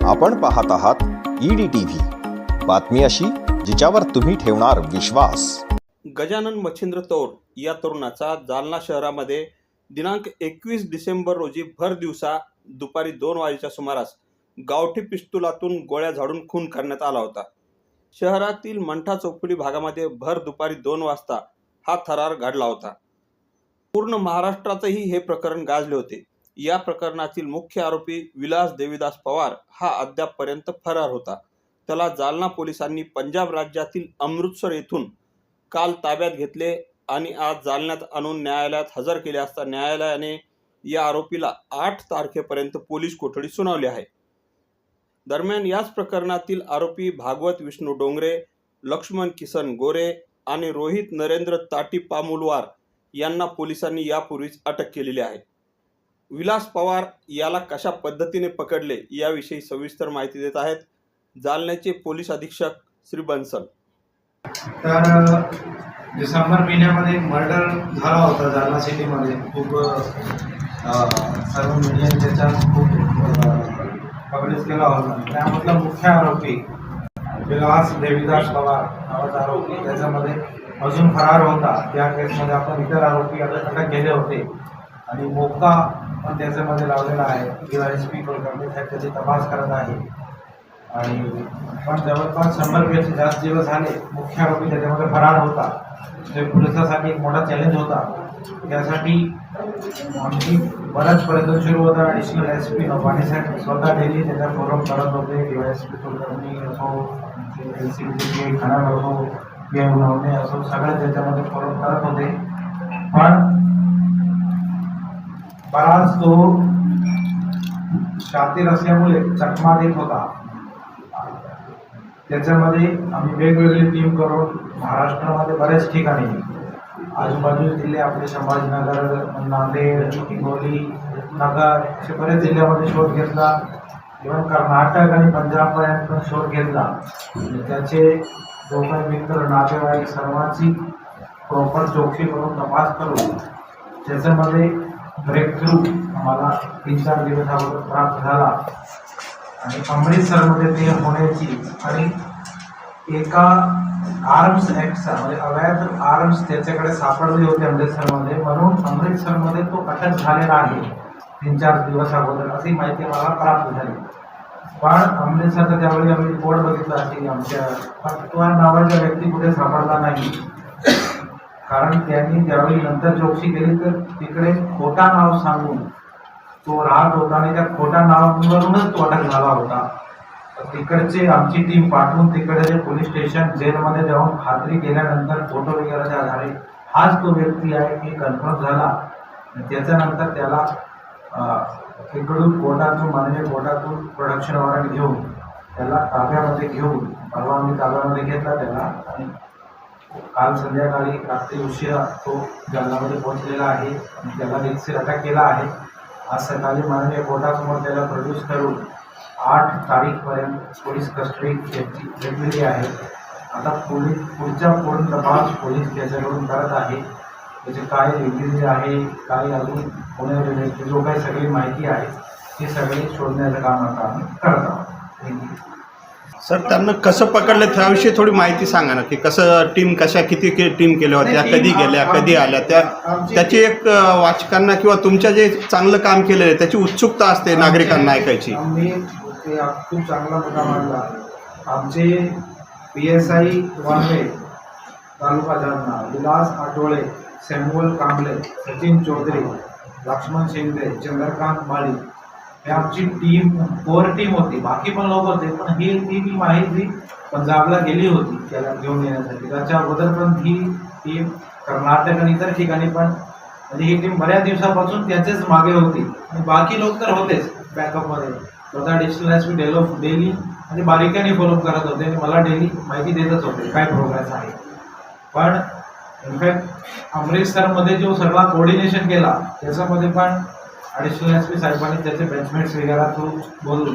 आपण पाहत आहात ईडी टीव्ही बातमी अशी जिच्यावर तुम्ही ठेवणार विश्वास. गजानन मच्छिंद्र तौर या तरुणाचा जालना शहरामध्ये दिनांक एकवीस डिसेंबर रोजी भर दिवसा दुपारी दोन वाजेच्या सुमारास गावठी पिस्तुलातून गोळ्या झाडून खून करण्यात आला होता. शहरातील मंठा चौफुली भागामध्ये भर दुपारी दोन वाजता हा थरार घडला होता. पूर्ण महाराष्ट्रातही हे प्रकरण गाजले होते. या प्रकरणातील मुख्य आरोपी विलास देवीदास पवार हा अद्यापपर्यंत फरार होता. त्याला जालना पोलिसांनी पंजाब राज्यातील अमृतसर येथून काल ताब्यात घेतले आणि आज जालन्यात आणून न्यायालयात हजर केले असता न्यायालयाने या आरोपीला आठ तारखेपर्यंत पोलीस कोठडी सुनावली आहे. दरम्यान याच प्रकरणातील आरोपी भागवत विष्णू डोंगरे लक्ष्मण किसन गोरे आणि रोहित नरेंद्र ताटी पामुलवार यांना पोलिसांनी यापूर्वीच अटक केलेली आहे. विलास पवार याला कशा पद्धतीने पकडले याविषयी सविस्तर माहिती देत आहेत जालन्याचे पोलीस अधीक्षक श्री बन्सल. तर डिसेंबर महिन्यामध्ये मर्डर झाला होता जालना सिटीमध्ये. खूप सर्व मीडियाने त्याचा खूप कव्हरेज केला होता. त्यामधला मुख्य आरोपी विलास देवीदास पवार नावाचा आरोपी त्याच्यामध्ये अजून फरार होता. त्या केसमध्ये आपण इतर आरोपी अटक अटक केले होते. आणि मोका पण त्याच्यामध्ये लावलेला आहे. किंवा एस पी कोलकाता साहेब त्याची तपास करत आहे. आणि पण जवळपास शंभरपेक्षा जास्त दिवस झाले मुख्य आरोपी त्याच्यामध्ये फरार होता. म्हणजे जे पोलिसासाठी एक मोठा चॅलेंज होता. त्यासाठी आमची बराच प्रयत्न सुरू होता. ॲडिशनल एस पी नवानी साहेब स्वतः डेली त्याचा फोरम करत होते. किंवा एस पी कुलकर्णी असो एल सी बी खराब असो बी एम नवणे असो सगळे त्याच्यामध्ये फोरम करत होते. पण बराच तो शातीर असल्यामुळे चकमा देत होता. त्याच्यामध्ये आम्ही वेगवेगळी टीम करून महाराष्ट्रामध्ये बऱ्याच ठिकाणी आजूबाजूचे जिल्हे आपले संभाजीनगर नांदेड हिंगोली नगर असे बरेच जिल्ह्यामध्ये शोध घेतला. इव्हन कर्नाटक आणि पंजाबपर्यंत पण शोध घेतला. त्याचे जो काही मित्र नातेवाईक सर्वांची प्रॉपर चौकशी करून तपास करून त्याच्यामध्ये ब्रेक थ्रू आम्हाला तीन चार दिवस अगोदर प्राप्त झाला. आणि अमृतसरमध्ये ते होण्याची आणि एका आर्म्स ॲक्टचा म्हणजे अवैध आर्म्स त्याच्याकडे सापडले होते अमृतसरमध्ये म्हणून अमृतसरमध्ये तो अटक झालेला आहे. तीन चार दिवस अगोदर अशी माहिती मला प्राप्त झाली. पण अमृतसरचा त्यावेळी आम्ही बोर्ड बघितला असेल आमच्या नावाच्या व्यक्ती कुठे सापडला नाही. कारण त्यांनी ज्यावेळी नंतर चौकशी केली तर तिकडे खोटा नाव सांगून तो राहत होता आणि त्या खोट्या नावावरूनच तो अटक झाला होता. तिकडचे आमची टीम पाठवून तिकडे जे पोलीस स्टेशन जेलमध्ये जाऊन खात्री केल्यानंतर फोटो वगैरेच्या आधारे हाच तो व्यक्ती आहे हे कन्फर्म झाला. त्याच्यानंतर त्याला तिकडून कोर्टातून माननीय कोर्टातून प्रोडक्शन वॉरंट घेऊन त्याला ताब्यामध्ये घेऊन परवा आम्ही ताब्यामध्ये घेतला त्याला आणि काल संध्याकाळी रात्री उशिरा तो जालनामध्ये पोहोचलेला आहे. आणि त्याला रिक्सेर अटक केला आहे. आज सकाळी माननीय कोर्टासमोर त्याला प्रोड्यूस करून आठ तारीखपर्यंत पोलीस कस्टडी घेतली घेतलेली आहे. आता पोलीस पुढच्या पूर्ण तपास पोलीस त्याच्याकडून करत आहे. त्याचे काय रेग्युलर आहे काय अजून होण्याची जो काही सगळी माहिती आहे ती सगळी शोधण्याचं काम आता आम्ही करत आहोत. थँक्यू सर त्यांना कसं पकडलं त्याविषयी थोडी माहिती सांगा ना की कसं टीम कशा किती टीम केल्या होत्या कधी गेल्या कधी आल्या त्या त्याची एक वाचकांना किंवा तुमच्या जे चांगलं काम केलेलं आहे त्याची उत्सुकता असते नागरिकांना ऐकायची. खूप चांगला मुद्दा मांडला. आमचे P S I Wanve taluka Jalna Vilas Athawale Samuel Kamble Sachin Chaudhari Laxman Shinde Chandrakant Mali आमची टीम कोर टीम होती. बाकी पण लोक होते. पण ही ती टीम आहे जी पंजाबला गेली होती त्याला घेऊन येण्यासाठी. त्याच्या अगोदर पण ही टीम कर्नाटक आणि इतर ठिकाणी पण म्हणजे ही टीम बऱ्याच दिवसापासून त्याचेच मागे होती. आणि बाकी लोक तर होतेच बॅकअपमध्ये स्वतः digital S P develop daily म्हणजे बारीकाने फॉलोअप करत होते. आणि मला डेली माहिती देतच होते काय प्रोग्रेस आहे. पण इनफॅक्ट अमृतसरमध्ये जो सगळा कोऑर्डिनेशन केला त्याच्यामध्ये पण ॲडिशनल एस पी साहेबांनी त्याचे बेंचमेट्स वगैरे बोलून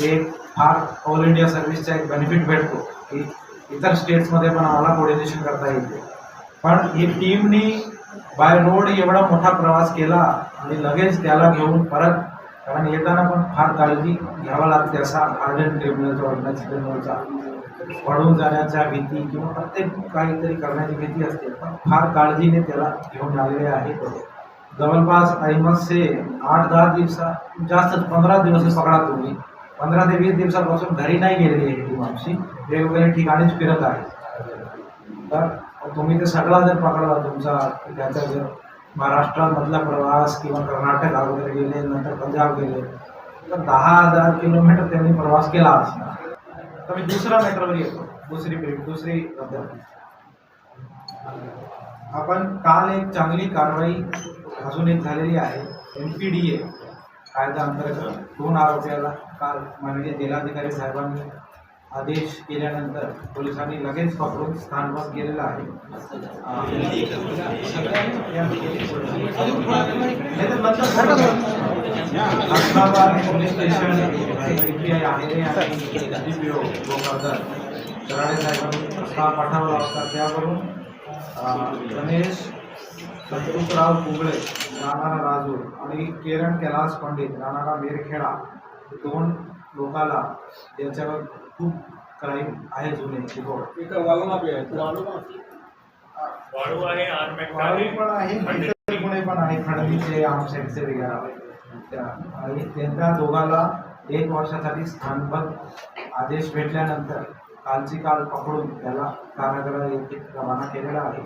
ते फार ऑल इंडिया सर्व्हिसचा एक बेनिफिट भेटतो. की इतर स्टेट्समध्ये पण आम्हाला कोऑर्डिनेशन करता येते पण ही टीमनी बाय रोड एवढा मोठा प्रवास केला आणि लगेच त्याला घेऊन परत कारण येताना पण फार काळजी घ्यावा लागते असा हार्डन ट्रिब्युनलचा ऑर्डिनन्स ट्रिब्युनलचा पडून जाण्याच्या भीती किंवा प्रत्येक काहीतरी करण्याची भीती असते पण फार काळजीने त्याला घेऊन आलेले आहे जवळपास ऐमस से आठ दहा दिवसा जास्त पंधरा दिवस पकडा तुम्ही. पंधरा ते वीस दिवसापासून घरी नाही गेलेली आहे ती आमची वेगवेगळ्या ठिकाणीच फिरत आहे. तर तुम्ही ते सगळा जर पकडला तुमचा त्याचा जर महाराष्ट्रामधला प्रवास किंवा कर्नाटक अगोदर गेले नंतर पंजाब गेले तर दहा हजार किलोमीटर त्यांनी प्रवास केला असणार तर मी दुसरा मेट्रोवर येतो. दुसरी ब्रीफ दुसरी पद्धत. आपण काल एक चांगली कारवाई अजून एक झालेली आहे. एन पी डी ए कायदा अंतर्गत दोन आरोपीला काल माननीय जिल्हाधिकारी साहेबांनी आदेश केल्यानंतर पोलिसांनी लगेच पकडून स्थानबस केलेला आहे. अं, सगळ्यांनी या नाही तर नंतर सांगा. हसनाबाद पोलीस स्टेशन सीपीआय आहे गोकर्धन कराडे साहेबांनी प्रस्ताव पाठवला होता. त्यावरून अं, गणेश संतोषराव कुगळे राहणारा राजूर आणि किरण कैलास पंडित राहणारा मेरखेडा दोन लोकाला त्यांच्यावर खूप क्राईम आहे जुने रिपोर्ट वाळू आहे. आर्मेट वाळू पण आहे गुन्हे पण आहे वगैरे. आणि त्यांच्या दोघाला एक वर्षासाठी स्थानबद्ध आदेश भेटल्यानंतर कालची काल पकडून त्याला कारागृह येथे रवाना केलेला आहे.